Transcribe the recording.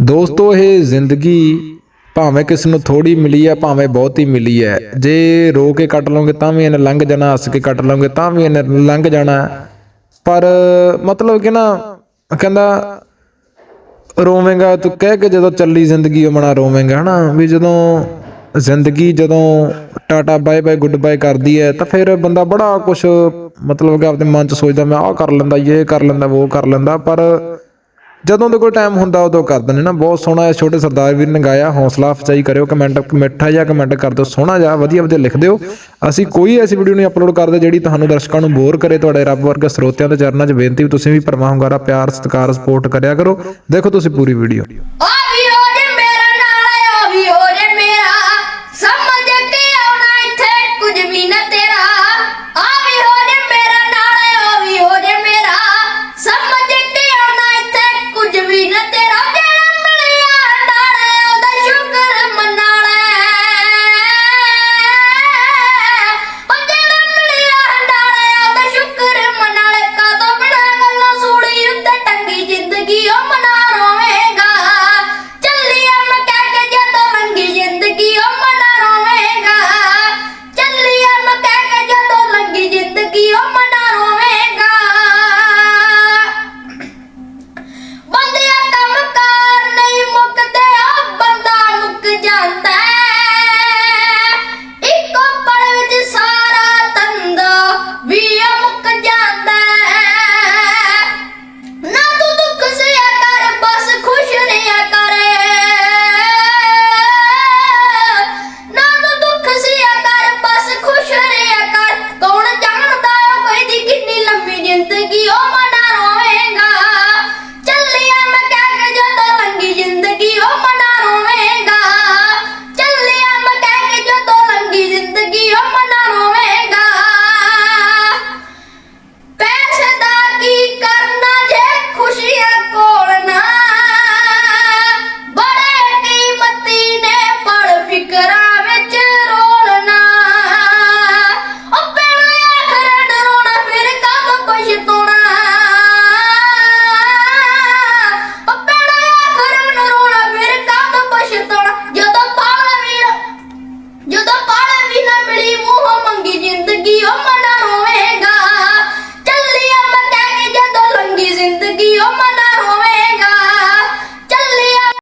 ਦੋਸਤੋ, ਇਹ ਜ਼ਿੰਦਗੀ ਭਾਵੇਂ ਕਿਸ ਨੂੰ ਥੋੜੀ ਮਿਲੀ ਹੈ, ਭਾਵੇਂ ਬਹੁਤ ਹੀ ਮਿਲੀ ਹੈ। ਜੇ ਰੋ ਕੇ ਕੱਟ ਲਓਗੇ ਤਾਂ ਵੀ ਇਹਨੇ ਲੰਘ ਜਾਣਾ, ਹੱਸ ਕੇ ਕੱਟ ਲਓਗੇ ਤਾਂ ਵੀ ਇਹਨੇ ਲੰਘ ਜਾਣਾ। ਪਰ ਮਤਲਬ ਕਿ ਨਾ, ਕਹਿੰਦਾ, ਰੋਵੇਂਗਾ, ਤੂੰ ਕਹਿ ਕੇ ਜਦੋਂ ਚੱਲੀ ਜ਼ਿੰਦਗੀ, ਉਹ ਮਣਾ ਰੋਵੇਂਗਾ, ਹਨਾ? ਵੀ ਜਦੋਂ ਜ਼ਿੰਦਗੀ, ਜਦੋਂ tata bye bye, goodbye ਕਰਦੀ ਹੈ, ਤਾਂ ਫਿਰ ਬੰਦਾ ਬੜਾ ਕੁਝ ਮਤਲਬ ਕਿ ਆਪਣੇ ਮਨ ਚ ਸੋਚਦਾ, ਮੈਂ ਆਹ ਕਰ ਲੈਂਦਾ ਇਹ ਕਰ ਲੈਂਦਾ ਉਹ ਕਰ ਲੈਂਦਾ। ਪਰ ਜਦੋਂ ਦੇ ਕੋਲ ਟਾਈਮ ਹੁੰਦਾ, ਉਦੋਂ ਕਰ ਦਿੰਦੇ ਨਾ। ਬਹੁਤ ਸੋਹਣਾ ਇਹ ਛੋਟੇ ਸਰਦਾਰ ਵੀਰ ਨੇ ਗਾਇਆ, ਹੌਸਲਾ ਅਫਜ਼ਾਈ ਕਰਿਓ ਕਮੈਂਟ ਮਿੱਠਾ ਜਿਹਾ ਕਮੈਂਟ ਕਰ ਦਿਓ, ਸੋਹਣਾ ਜਿਹਾ, ਵਧੀਆ ਵਧੀਆ ਲਿਖ ਦਿਓ। ਅਸੀਂ ਕੋਈ ਐਸੀ ਵੀਡੀਓ ਨਹੀਂ ਅਪਲੋਡ ਕਰਦੇ ਜਿਹੜੀ ਤੁਹਾਨੂੰ ਦਰਸ਼ਕਾਂ ਨੂੰ ਬੋਰ ਕਰੇ। ਤੁਹਾਡੇ ਰੱਬ ਵਰਗੇ ਸਰੋਤਿਆਂ ਦੇ ਚਰਨਾਂ 'ਚ ਬੇਨਤੀ ਵੀ ਤੁਸੀਂ ਵੀ ਪਰਮਾ ਹੁੰਗਾਰਾ, ਪਿਆਰ, ਸਤਿਕਾਰ ਸਪੋਰਟ ਕਰਿਆ ਕਰੋ। ਦੇਖੋ ਤੁਸੀਂ ਪੂਰੀ ਵੀਡੀਓ